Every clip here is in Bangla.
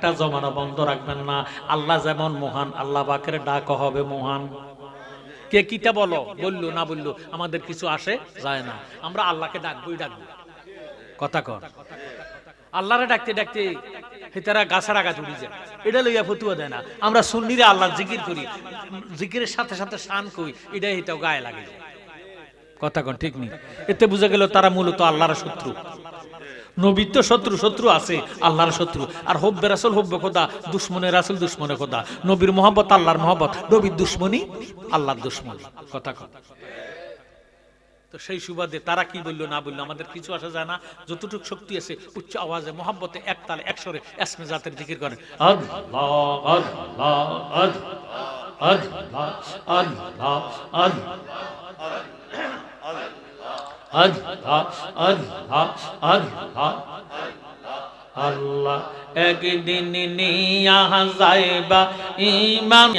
একটা জমানো বন্ধ রাখবেন না। আল্লাহ যেমন মহান, আল্লাহ পাকের ডাক হবে মহান। কে কিটা বলো? বলল, না বলল, আমাদের কিছু আসে যায় না। আমরা আল্লাহকে ডাকবই ডাকবো। কথা কর আল্লাহরে ডাকতে ডাকতে হেতারা গাছের আগা উড়ি যায়। এটা লইয়া ফতুয়া দেয় না। আমরা সুন্নিরে আল্লাহর জিকির করি। জিকিরের সাথে সাথে শান কই এটা এটাও গায়ে লাগে। কথা কন, ঠিক নেই এতে বুঝা গেল তারা মূলত আল্লাহর শত্রু। নবীর তো শত্রু শত্রু আছে, আল্লাহর শত্রু। আর হব্বে রাসুল, হব্বে খোদা দুশ্মনে রাসুল দুশ্মনে খোদা। নবীর মোহাম্মত আল্লাহর মোহাম্মত নবীর দুশ্মনী, আল্লাহর দুশ্মন। কথা কথা তো সেই সুবাদে তারা কি বলল, না বলল, আমাদের কিছু আসা যায় না। যতটুকু শক্তি আছে, উচ্চ আওয়াজে মোহাম্মতে এক তালে একসরে এসমে জাতের জিকির করেন। আল্লাহ আল্লাহ আল্লাহ আল্লাহ। আল্লাহ আল্লাহ আল্লাহ। আল্লাহ একদিন নিয়া যাইবা, ইমান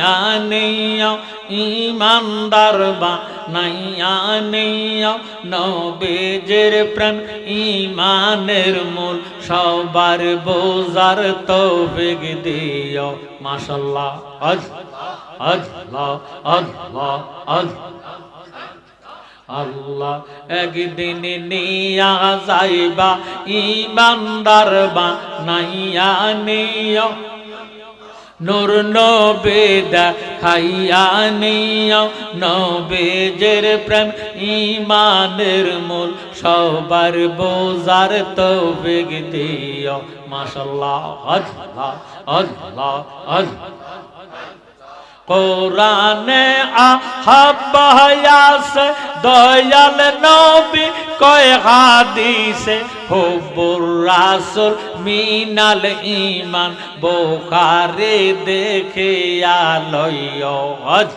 নেয়া ইমানদার বা নাইয়া নেয়া, নবেজের প্রেম ইমানের মূল, সবার বোজার তৌফিক দিও। মাশাল্লাহ আল্লাহ আল্লাহ আল্লাহ আল্লাহ। আল্লাহ একদিন নিয়া যাইবা ইমানদার বা নাইয়া নিয় নূর নবেদা খাইয়া নিয় নবেজের প্রেম ইমানের মূল, সবার বোজার তৌফিক দিও। মাশাল্লাহ, আল্লাহ আল্লাহ আল্লাহ। কোরআনে আহাবায়াস, দয়াল নবী কয় হাদিসে, হুবুর রাসুল মিনাল ইমান বোখারে দেখে আলয় হজ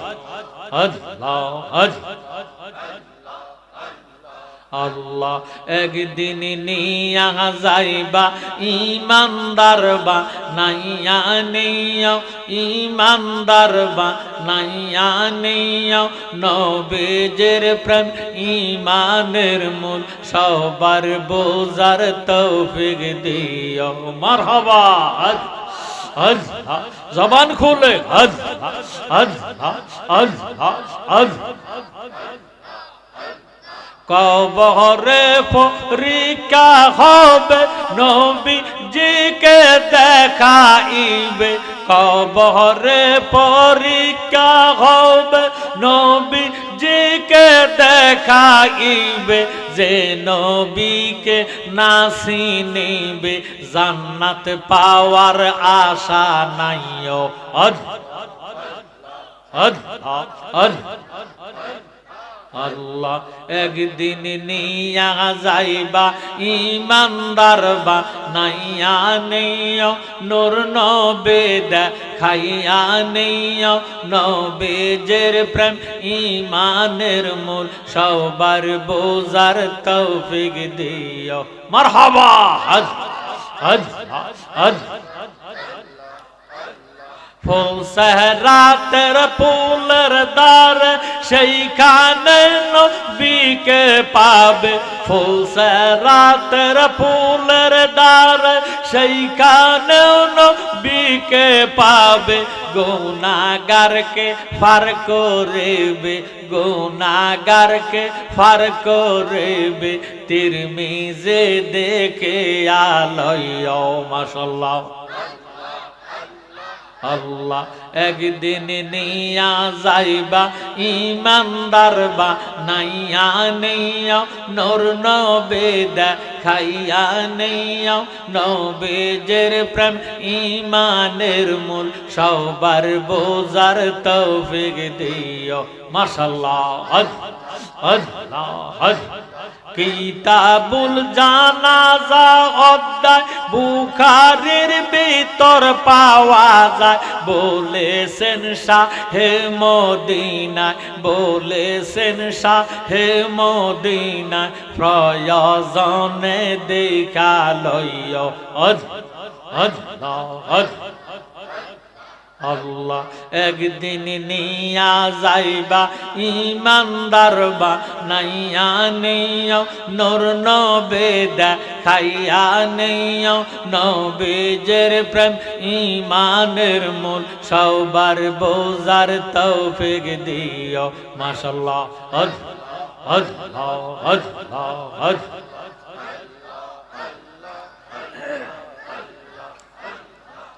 আল্লাহ হজ। আল্লাহ একদিন নিয়া যাইবা ইমানদার বা নাইয়া নেয়া ইমানদার বা নাইয়া নেয়া নবেজের প্রেম ইমানের মূল সবার বোজার তৌফিক দিও মারহাবা আল্লাহ জবান খুলে আল্লাহ আল্লাহ আল্লাহ আল্লাহ কবরে পরীক্ষা হবে নবীজিকে দেখাইবে কবরে পরীক্ষা হবে নবীজিকে দেখাইবে যে নবীকে নাসি নিবে জান্নাত পাওয়ার আশা নাইও অদ অদ অদ আল্লাহ একদিন নিয়া যাইবা ইমানদার বা নাইয়া নেয় নোর নবেদ খাইয়া নেয় নবেজের প্রেম ইমানের মূল, সবার বোজার তৌফিক দিও। মারহাবা! হজ হজ হজ। ফুল সেহরাতের ফুলের দ্বার, সেইখানে নবীকে পাবে। ফুল সেহরাতের ফুলের দ্বার, সেইখানে নবীকে পাবে। গুনাগারকে ফার করবে গুনাগারকে ফার করবে। তিরমিজে দেখে আলয় মাসাল্লাহ আল্লাহ একদিন নিয়া যাইবা, ইমানদার বা নাইয়া নেয়া, নর নবেদা খাইয়া নেয়া, নবেজের প্রেম ইমানের মূল, সবার বোজার তৌফিক দিও। মাশাল্লাহ আল্লাহ আল্লাহ কিতাবুল জানাজা অধ্যায়, বুখারের ভিতর পাওয়া যায়। বলেছেন শাহে মদিনায়, বলেছেন শাহে মদিনায়, প্রয়োজনে দেখা লইয় অজ অজ অজ আল্লাহ একদিন নিয়া যাইবা, ইমানদার বা নাইয়া নেইও নর নবে খাইয়া নেইও নবীজের প্রেম ইমানের মূল, সবার বোঝার তৌফিক দিও, মাশাল্লাহ হদ হদ হদ হদ।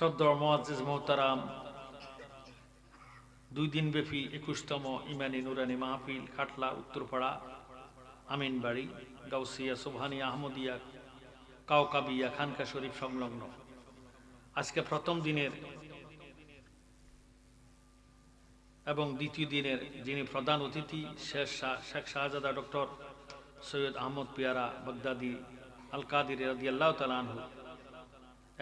শ্রদ্ধ মোয়াজ্জিজ মোহতারাম, দুই দিন ব্যাপী একুশতম ইমানি নুরানি মাহফিল, খাটলা, উত্তরপাড়া, আমিনবাড়ি, গাউসিয়া সোভানি আহমদিয়া কাউকাবিয়া খানকা শরীফ সংলগ্ন। আজকে প্রথম দিনের এবং দ্বিতীয় দিনের যিনি প্রধান অতিথি, শেখ শাহ, শেখ শাহজাদা ডক্টর সৈয়দ আহমদ পিয়ারা বগদাদি আল কাদির রাদিয়াল্লাহু তাআলা আনহু।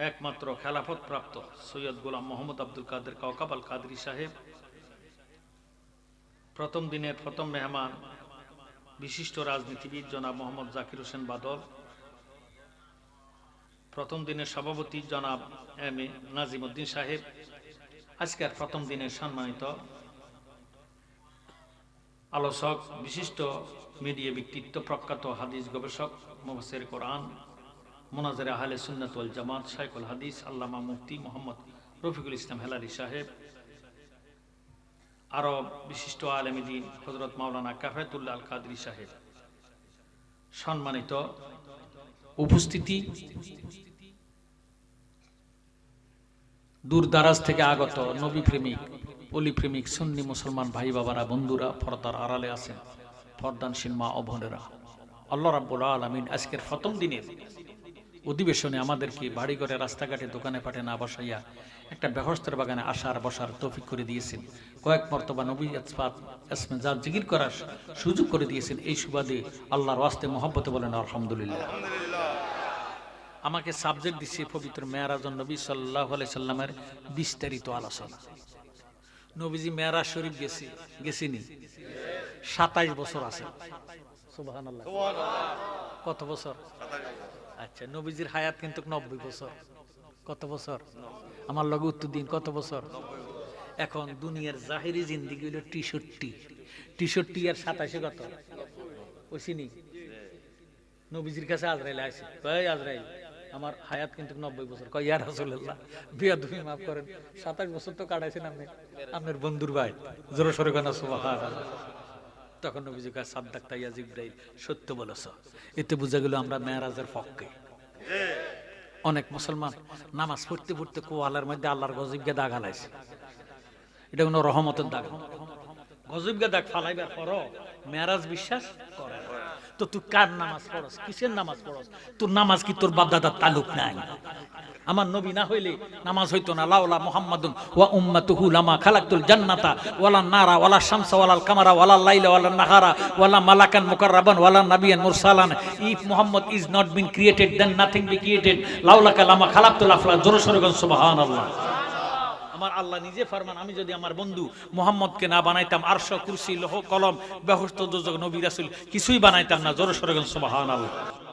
একমাত্র খেলাফত প্রাপ্ত সৈয়দ গোলাম মোহাম্মদ আব্দুল কাদের কাউকাব আল কাদরি সাহেব। প্রথম দিনের প্রথম মেহমান বিশিষ্ট রাজনীতিবিদ জনাব মোহাম্মদ জাকির হোসেন বাদল। প্রথম দিনের সভাপতি জনাব এম এ নাজিম উদ্দিন সাহেব। আজকের প্রথম দিনের সম্মানিত আলোচক, বিশিষ্ট মিডিয়া ব্যক্তিত্ব, প্রখ্যাত হাদিস গবেষক মোহাসের কোরআন মোনাজারে আহলে সুন্নাত ওয়াল জামাত শাইখুল হাদিস আল্লামা মুফতি মোহাম্মদ রফিকুল ইসলাম হেলালি সাহেব, আরও বিশিষ্ট আলমীদিন হজরত মাওলানা কাফেতুল্লাহ আল কাদরি সাহেব। সম্মানিত উপস্থিতি দূর দারাজ থেকে আগত নবী প্রেমিক, অলি প্রেমিক, সুন্নি মুসলমান ভাই বাবারা, বন্ধুরা, পর্দার আড়ালে আছেন পর্দানসীন মা ও বোনেরা। আল্লাহ রাব্বুল আলামিন আজকের প্রথম দিনের অধিবেশনে আমাদেরকে বাড়ি ঘরে রাস্তাঘাটে, দোকানে পাঠে না বসাইয়া একটা ব্যবস্থার বাগানে আসার, বসার তৌফিক করে দিয়েছেন। কয়েক মর্তবা নবী ইসফাত এসমে যা জিকির করার সুযোগ করে দিয়েছেন, এই সুবাদে আল্লাহর ওয়াস্তে মহব্বতে বলেন, আলহামদুলিল্লাহ। আমাকে সাবজেক্ট দিচ্ছে পবিত্র মেয়ারাজন নবী সাল্লাহ সাল্লামের বিস্তারিত আলোচনা। নবীজি মেয়ারাজ শরীফ গেছি, গেছিনি? সাতাইশ বছর আছে। কত বছর? আচ্ছা নবীজির হায়াত কিন্তু নব্বই বছর। কত বছর? আমার লগে উত্তর দিন, কত বছর? এখন দুনিয়ার জাহিরি জিন্দিগি হলো টিষট্টি টিষট্টি আর সাতাশে কত? ওইসিনি নবীজির কাছে আজরাইল আছে ভাই আজরাইল? আমার হায়াত কিন্তু নব্বই বছর। কয় ইয়ার রাসূলুল্লাহ বিয়া তুমি মাফ করেন। সাতাশ বছর তো কাটাইছেন আপনি। আপনার বন্ধুর ভাই। জোরে সরে কেন সুবহানাল্লাহ। তখন নবীজি কাছে সাদ্দাক তাইয়া জিব্রাইল, সত্য বলেছ। এতে বোঝা গেল আমরা মেয়ারাজের পক্ষে অনেক মুসলমান নামাজ পড়তে পড়তে কোয়ালার মধ্যে আল্লাহর গজিবকে দাগ হালাইছে। এটা কোনো রহমতের দাগ গজিবকে দাগ ফালাইবার পর মেয়ারাজ বিশ্বাস করে। তো তুই কার নামাজ পড়স? কিসের নামাজ পড়স? তোর নামাজ কি তোর বাপদাদার তালুক নাই? আমার নবী না হইলে নামাজ হইতো না। লাউলা মুহাম্মাদুন ওয়া উম্মাতুহু লামা খালাকতুল জান্নাতা ওয়ালা নারা ওয়ালা শামসা ওয়ালা কামারা ওয়ালা লাইলা ওয়ালা নাহারা ওয়ালা মালাকান মুকাররাবান ওয়ালা নাবিয়ান মুরসালান। If Muhammad is not been created then nothing be created লাউলা কালামা খালাকতুল আফলা জোরে সোরে সুবহানাল্লাহ। আমার আল্লাহ নিজে ফরমান, আমি যদি আমার বন্ধু মোহাম্মদকে না বানাইতাম, আরশ, কুরসি, লৌহ, কলম ব্যহস্ত নবী রাসুল, কিছুই বানাইতাম না, জোর সরগন সুবাহ সুবহানাল্লাহ।